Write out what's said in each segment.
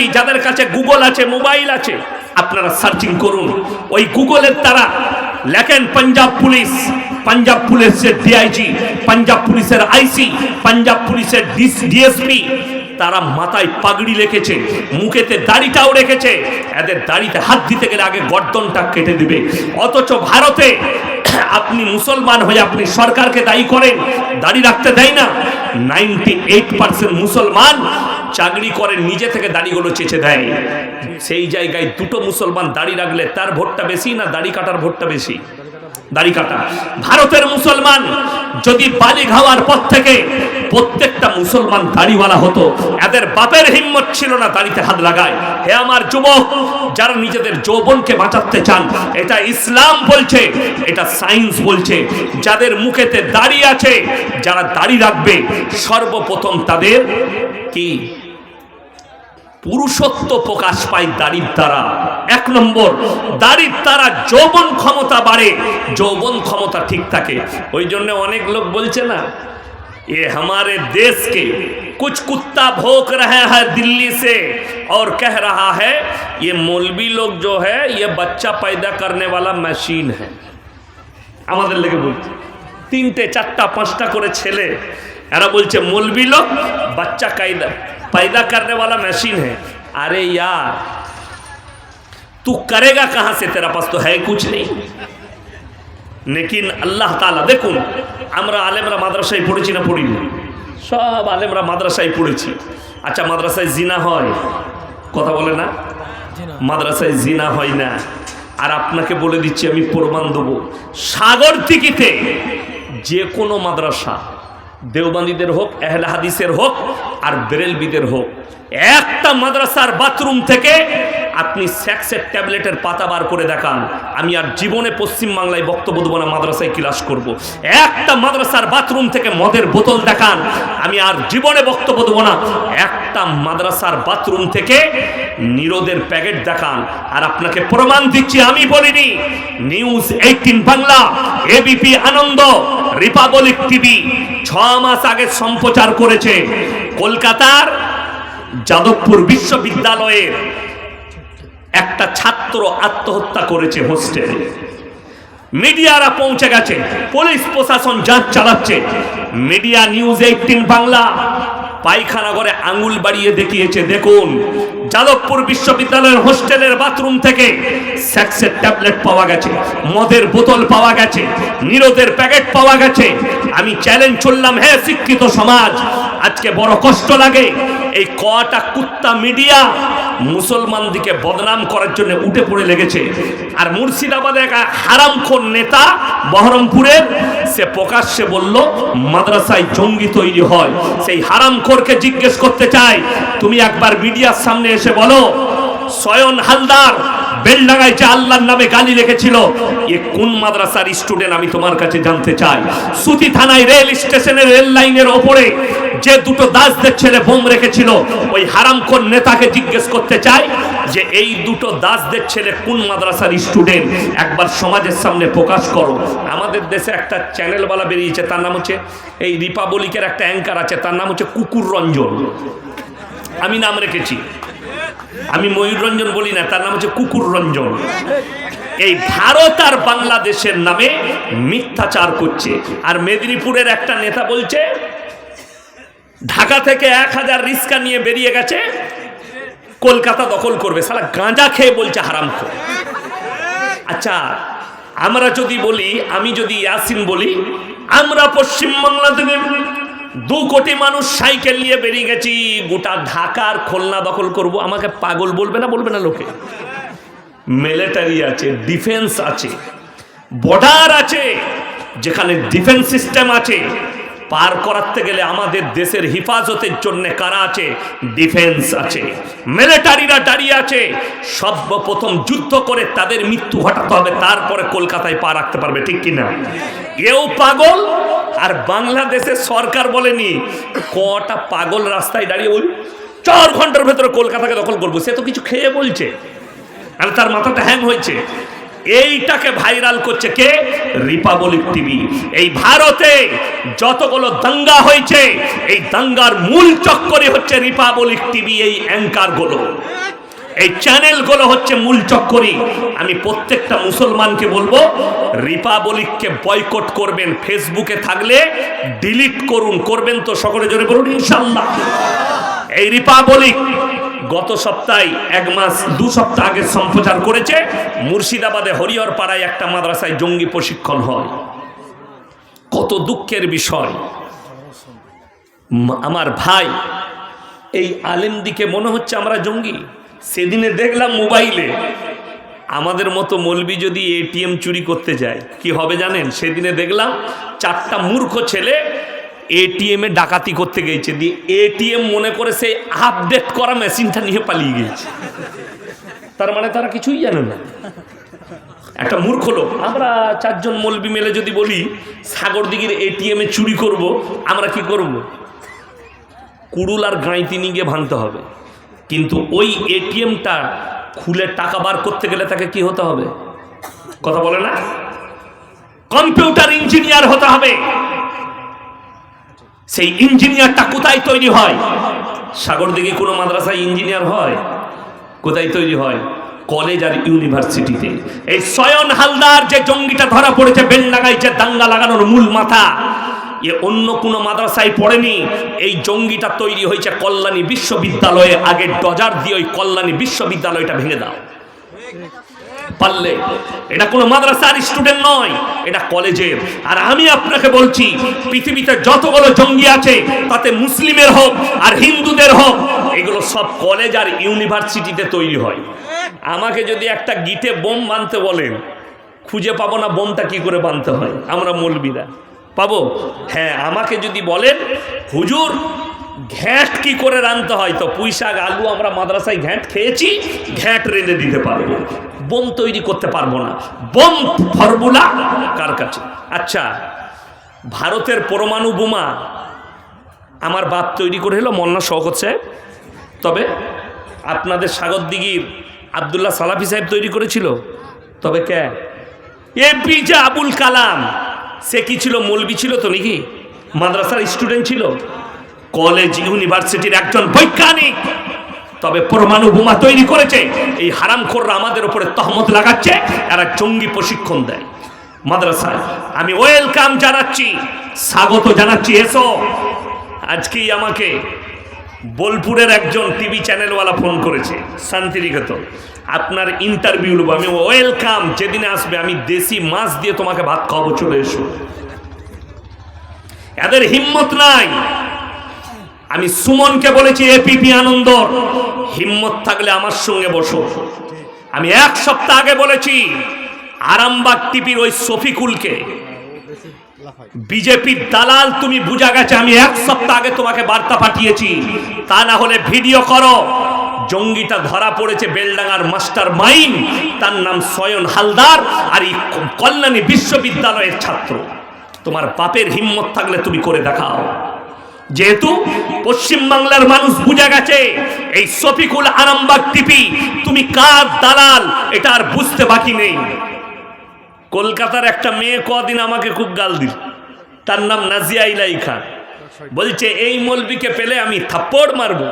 TV যাদের কাছে Google আছে মোবাইল আছে, আপনারা সার্চিং করুন। ওই গুগলের দ্বারা লেখেন পাঞ্জাব পুলিশ পাঞ্জাব পুলিশের ডিআইজি পাঞ্জাব পুলিশের আইসি পাঞ্জাব পুলিশের ডিএসপি তারা মাথায় পাগড়ি রেখেছে, মুখেতে দাড়িটাও রেখেছে। এদের দাড়িতে হাত দিতে গেলে আগে গর্দনটা কেটে দিবে। অথচ ভারতে আপনি মুসলমান হয়ে আপনি সরকারকে দায়ী করেন, দাড়ি রাখতে দেয় না। নাইনটি এইট পার্সেন্ট মুসলমান চাকরি করে নিজে থেকে দাড়িগুলো চেঁচে দেয় সেই জায়গায় দুটো মুসলমান দাড়ি রাখলে তার ভোটটা বেশি না দাড়ি কাটার ভোটটা বেশি? দাড়ি কাটা। ভারতের মুসলমান যদি বালি খাওয়ার পর থেকে প্রত্যেকটা মুসলমান দাড়িওয়ালা হতো, এদের বাপের হিম্মত ছিল না দাড়িতে হাত লাগায়। হে আমার যুবক, যারা নিজেদের যৌবনকে বাঁচাতে চান, এটা ইসলাম বলছে, এটা সায়েন্স বলছে। যাদের মুখেতে দাড়ি আছে, যারা দাড়ি রাখবে, সর্বপ্রথম তাদের কি? পুরুষত্ব প্রকাশ পায় দাড়ির দ্বারা এক নম্বর দাড়ির দ্বারা যৌবন ক্ষমতা বাড়ে যৌবন ক্ষমতা ঠিক থাকে ওই জন্য অনেক লোক বলছে না ये हमारे देश के कुछ कुत्ता भोंक रहे हैं दिल्ली से और कह रहा है ये मौलवी लोग जो है ये बच्चा पैदा करने वाला मशीन है আমাদের লেগে বলছে তিনটে চারটা পাঁচটা করে ছেলে এরা বলছে মৌলবি লোক বাচ্চা কায়দা पैदा करने वाला मशीन है अरे यार तू करेगा कहां से तेरा पास तो है कुछ नहीं लेकिन আল্লাহ তালা দেখুন আমরা আলেমরা মাদ্রাসায় পড়েছি না পড়িনি সব আলেমরা মাদ্রাসায় পড়েছি আচ্ছা মাদ্রাসায় জিনা হয় কথা বলে না মাদ্রাসায় জিনা হয় না আর আপনাকে বলে দিচ্ছি আমি প্রমাণ দেবো সাগর টিকিতে যে কোনো মাদ্রাসা দেওবান্দীদের হোক এহলে হাদিসের হোক আর বেরেলবিদের হোক একটা মাদ্রাসার বাথরুম থেকে আপনি স্যাক্সের ট্যাবলেটের পাতা বার করে দেখান। আমি আর জীবনে পশ্চিম বাংলায় বক্তব্য দেবো না, মাদ্রাসায় ক্লাস করব। একটা মাদ্রাসার বাথরুম থেকে মদের বোতল দেখান। আমি আর জীবনে বক্তব্য দেবো না, একটা মাদ্রাসার বাথরুম থেকে নিরোদের প্যাকেট দেখান। আর আপনাকে প্রমাণ দিচ্ছি, আমি বলিনি। News eighteen Bangla, ABP Ananda, republic TV. ছ মাস আগে সম্প্রচার করেছে কলকাতার যাদবপুর বিশ্ববিদ্যালয়ের একটা ছাত্র আত্মহত্যা করেছে হোস্টেলে। মিডিয়ারা পৌঁছে গেছে, পুলিশ প্রশাসন যাঁচ চালাচ্ছে। মিডিয়া নিউজ এইটিন বাংলা পায়খানা করে আঙুল বাড়িয়ে দেখিয়েছে, দেখুন, যাদবপুর বিশ্ববিদ্যালয়ের হোস্টেলের বাথরুম থেকে স্যাক্সের ট্যাবলেট পাওয়া গেছে, মদের বোতল পাওয়া গেছে, নিরোদের প্যাকেট পাওয়া গেছে। আমি চ্যালেঞ্জ করলাম হ্যাঁ শিক্ষিত সমাজ, আজকে বড় কষ্ট লাগে। এই কটা কুত্তা মিডিয়া মুসলমান দিকে বদনাম করার জন্য উঠে পড়ে লেগেছে। আর মুর্শিদাবাদে এক হারামখোর নেতা বহরমপুরের সে প্রকাশ্যে বলল, মাদ্রাসায় জঙ্গি তৈরি হয়। সেই হারামখোরকে জিজ্ঞেস করতে চাই, তুমি একবার মিডিয়ার সামনে এসে বলো, সয়ন হালদার বেলডাঙ্গায় যে আল্লাহর নামে গালি রেখেছিল, এ কোন মাদ্রাসার স্টুডেন্ট আমি তোমার কাছে জানতে চাই? সুতি থানায় রেল স্টেশনের রেল লাইনের ওপরে যে দুটো দাসদের ছেলে বোম রেখেছিল, ওই হারামখোর নেতাকে জিজ্ঞেস করতে চাই যে এই দুটো দাসদের ছেলে কোন মাদ্রাসার স্টুডেন্ট একবার সমাজের সামনে প্রকাশ করো। আমাদের দেশে একটা চ্যানেলওয়ালা বেরিয়েছে, তার নাম হচ্ছে এই রিপাবলিকের একটা অ্যাঙ্কার আছে, তার নাম হচ্ছে কুকুর রঞ্জন। আমি নাম রেখেছি। আমি ময়ূর রঞ্জন বলি না, তার নাম হচ্ছে কুকুর রঞ্জন। এই ভারত আর বাংলাদেশের নামে মিথ্যাচার করছে। আর মেদিনীপুরের একটা নেতা বলছে ঢাকা থেকে এক হাজার রিস্কা নিয়ে বেরিয়ে গেছে, কলকাতা দখল করবে। সারা গাঁজা খেয়ে বলছে হারাম আচ্ছা আমরা যদি বলি, আমি যদি ইয়াসিন বলি, আমরা পশ্চিমবাংলা থেকে দু কোটি মানুষ সাইকেল নিয়ে বেরিয়ে গেছি, গোটা ঢাকার খুলনা দখল করব। আমাকে পাগল বলবে না বলবে না লোকে? মিলিটারি আছে, ডিফেন্স আছে, বর্ডার আছে, যেখানে ডিফেন্স সিস্টেম আছে পার করাতে গেলে আমাদের দেশের হেফাজতের জন্য কারা আছে? ডিফেন্স আছে। মিলিটারিরা দাঁড়িয়ে আছে। সর্বপ্রথম যুদ্ধ করে তাদের মৃত্যু ঘটাতে হবে, তারপরে কলকাতায় পা রাখতে পারবে, ঠিক কিনা? এও পাগল? আর বাংলাদেশের সরকার বলেনি, কটা পাগল রাস্তায় দাঁড়িয়ে বলি চার ঘণ্টার ভেতরে কলকাতাকে দখল করব। সে তো কিছু খেয়ে বলছে। আর তার মাথাটা হ্যাং হয়েছে। এইটাকে ভাইরাল করছে কে? রিপাবলিক টিভি এই ভারতে যতগুলো দাঙ্গা হয়েছে, এই দাঙ্গার মূল চক্করে হচ্ছে রিপাবলিক টিভি এই অ্যাঙ্কারগুলো এই চ্যানেলগুলো হচ্ছে মূল চক্করি। আমি প্রত্যেকটা মুসলমানকে বলব রিপাবলিককে বয়কট করবেন ফেসবুকে থাকলে ডিলিট করুন, করবেন তো সকলে জোরে বলুন ইনশাল্লাহ এই রিপাবলিক গত সপ্তাহে এক মাস, দু সপ্তাহ আগে সম্প্রচার করেছে, মুর্শিদাবাদে হরিহর পাড়ায় একটা মাদ্রাসায় জঙ্গি প্রশিক্ষণ হয়। কত দুঃখের বিষয়। আমার ভাই, এই আলেম দিকে মনে হচ্ছে আমরা জঙ্গি। সেদিনে দেখলাম মোবাইলে, আমাদের মতো মলবি যদি এটিএম চুরি করতে যায়, কি হবে জানেন? সেদিনে দেখলাম চারটা মূর্খ ছেলে এটিএমে ডাকাতি করতে গিয়েছে দিয়ে এটিএম মনে করে সেই আপডেট করা মেশিনটা নিয়ে পালিয়ে গিয়েছে তার মানে তারা কিছুই জানে না। একটা মূর্খ লোক। আমরা চারজন মলবি মেলে যদি বলি, সাগর দিঘির এটিএমে চুরি করব, আমরা কি করব? কুড়ুল আর গাঁইতি নিয়ে গিয়ে ভাঙতে হবে। কিন্তু ওই এটিএমটা খুলে টাকা বার করতে গেলে তাকে কি হতে হবে? কথা বলে না? কম্পিউটার ইঞ্জিনিয়ার হতে হবে। সেই ইঞ্জিনিয়ারটা কোথায় তৈরি হয়? সাগর দিকে কোনো মাদ্রাসায় ইঞ্জিনিয়ার হয়? কোথায় তৈরি হয়? কলেজ আর ইউনিভার্সিটিতে এই সয়ন হালদার যে জঙ্গিটা ধরা পড়েছে বেলডাঙ্গায় যে দাঙ্গা লাগানোর মূল মাথা, এ অন্য কোনো মাদ্রাসায় পড়েনি। এই জঙ্গিটা তৈরি হয়েছে কল্যাণী বিশ্ববিদ্যালয়ে। আগে ডজার দিয়ে ওই কল্যাণী বিশ্ববিদ্যালয়টা ভেঙে দাও। পারলে? এটা কোনো মাদ্রাসার স্টুডেন্ট নয়। এটা কলেজের। আর আমি আপনাকে বলছি, পৃথিবীতে যতগুলো জঙ্গি আছে, তাতে মুসলিমের হোক আর হিন্দুদের হোক, এগুলো সব কলেজ আর ইউনিভার্সিটিতে তৈরি হয়। আমাকে যদি একটা গিটে বোম বানতে বলেন খুঁজে পাবো না বোমটা কি করে বানতে হয়, আমরা মৌলবীরা। পাবো? হ্যাঁ আমাকে যদি বলেন, হুজুর, ঘ্যাঁট কি করে রানতে হয়? তো পুঁই শাক আলু আমরা মাদ্রাসায় ঘ্যাঁট খেয়েছি, ঘ্যাঁট রেঁধে দিতে পারব। বোম তৈরি করতে পারব না। বোম ফর্মুলা কার কাছে? আচ্ছা ভারতের পরমাণু বোমা আমার বাপ তৈরি করে হলো মন্না শওকত সাহেব। তবে আপনাদের সাগর দিঘির আবদুল্লাহ সালাফি সাহেব তৈরি করেছিল। তবে কে? এপিজে আবুল কালাম। সে কি ছিল, মৌলবি ছিল তো নাকি? মাদ্রাসার স্টুডেন্ট ছিল। কলেজ, ইউনিভার্সিটির একজন বৈজ্ঞানিক। তবে পরমাণু বোমা তৈরি করেছে। এই হারামখোররা আমাদের উপরে তহমত লাগাচ্ছে, এরা জঙ্গি প্রশিক্ষণ দেয়। মাদ্রাসায়, আমি ওয়েলকাম জানাচ্ছি, স্বাগত জানাচ্ছি, এসো। আজকেই আমাকে বোলপুরের একজন টিভি চ্যানেলওয়ালা ফোন করেছে, শান্তিনিকেতন। আপনার ইন্টারভিউ নেব, আমি ওয়েলকাম, যেদিনে আসবে আমি দেশি মাছ দিয়ে তোমাকে ভাত খাওয়াবো, চলে এসো। এদের হিম্মত নাই। আমি সুমনকে বলেছি এপিপি আনন্দ, হিম্মত থাকলে আমার সঙ্গে বসো। আমি এক সপ্তাহ আগে বলেছি, আরামবাগ টিপির ওই শফিকুলকে, বিজেপির দালাল তুমি বুঝা গেছে, আমি এক সপ্তাহ আগে তোমাকে বার্তা পাঠিয়েছি। তা না হলে ভিডিও করো। জঙ্গিটা ধরা পড়েছে বেলডাঙ্গার মাস্টার মাইন, তার নাম সয়ন হালদার আর এই কল্যাণী বিশ্ববিদ্যালয়ের ছাত্র। তোমার বাপের হিম্মত থাকলে তুমি করে দেখাও। যেহেতু পশ্চিম বাংলার মানুষ বুঝে গেছে, এই শফিকুল আরামবাগ টিপি, তুমি কার দালাল, এটা আর বুঝতে বাকি নেই। কলকাতার একটা মেয়ে কদিন আমাকে খুব গাল দিল। তার নাম নাজিয়া ইলাই খান বলছে, এই মলবিকে পেলে আমি থাপ্পড় মারবো।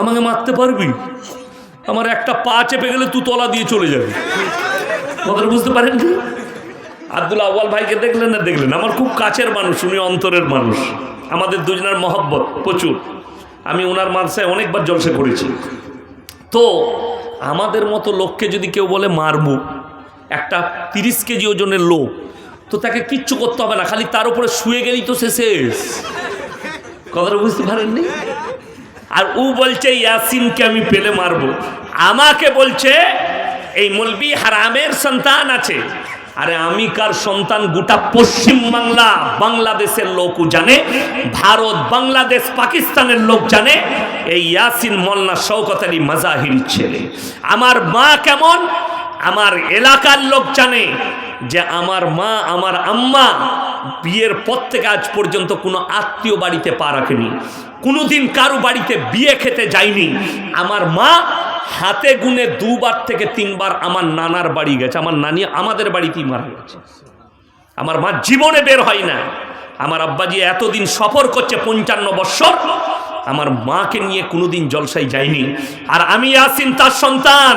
আমাকে মারতে পারবি? আমার একটা পা চেপে গেলে তুই তলা দিয়ে চলে যাবি। কথাটা বুঝতে পারেন কি আব্দুল আওয়াল ভাইকে দেখলেন না? দেখলেন। আমার খুব কাছের মানুষ, উনি অন্তরের মানুষ। আমাদের দুজনের মহব্বত প্রচুর। আমি ওনার মানসায় অনেকবার জলসে করেছি। তো আমাদের মতো লোককে যদি কেউ বলে মারবো একটা তিরিশ কেজি ওজনের লোক, তো তাকে কিচ্ছু করতে হবে না। খালি তার উপরে শুয়ে গেলেই তো সে শেষ। কথাটা বুঝতে পারেননি? আর ও বলছে, ইয়াসিনকে আমি পেলে মারবো। আমাকে বলছে, এই মলবি হারামের সন্তান আছে। আরে আমি কার সন্তান? গোটা পশ্চিম বাংলা, বাংলাদেশের লোকও জানে, ভারত, বাংলাদেশ, পাকিস্তানের লোক জানে, এই ইয়াসিন মোল্লা শৌকত আলী মাজাহির ছেলে। আমার মা কেমন? আমার এলাকার লোক জানে যে আমার মা, আমার আম্মা বিয়ের পর থেকে আজ পর্যন্ত কোনো আত্মীয় বাড়িতে পা রাখেনি। কোনোদিন কারও বাড়িতে বিয়ে খেতে যায়নি। আমার মা হাতে গুনে দুবার থেকে তিনবার আমার নানার বাড়ি গেছে। আমার নানি আমাদের বাড়িতেই মারা গেছে। আমার মা জীবনে বের হয় না আমার আব্বাজি এতদিন সফর করছে পঞ্চান্ন বৎসর। আমার মাকে নিয়ে কোনোদিন জলসায় যায়নি। আর আমি আসিন তার সন্তান।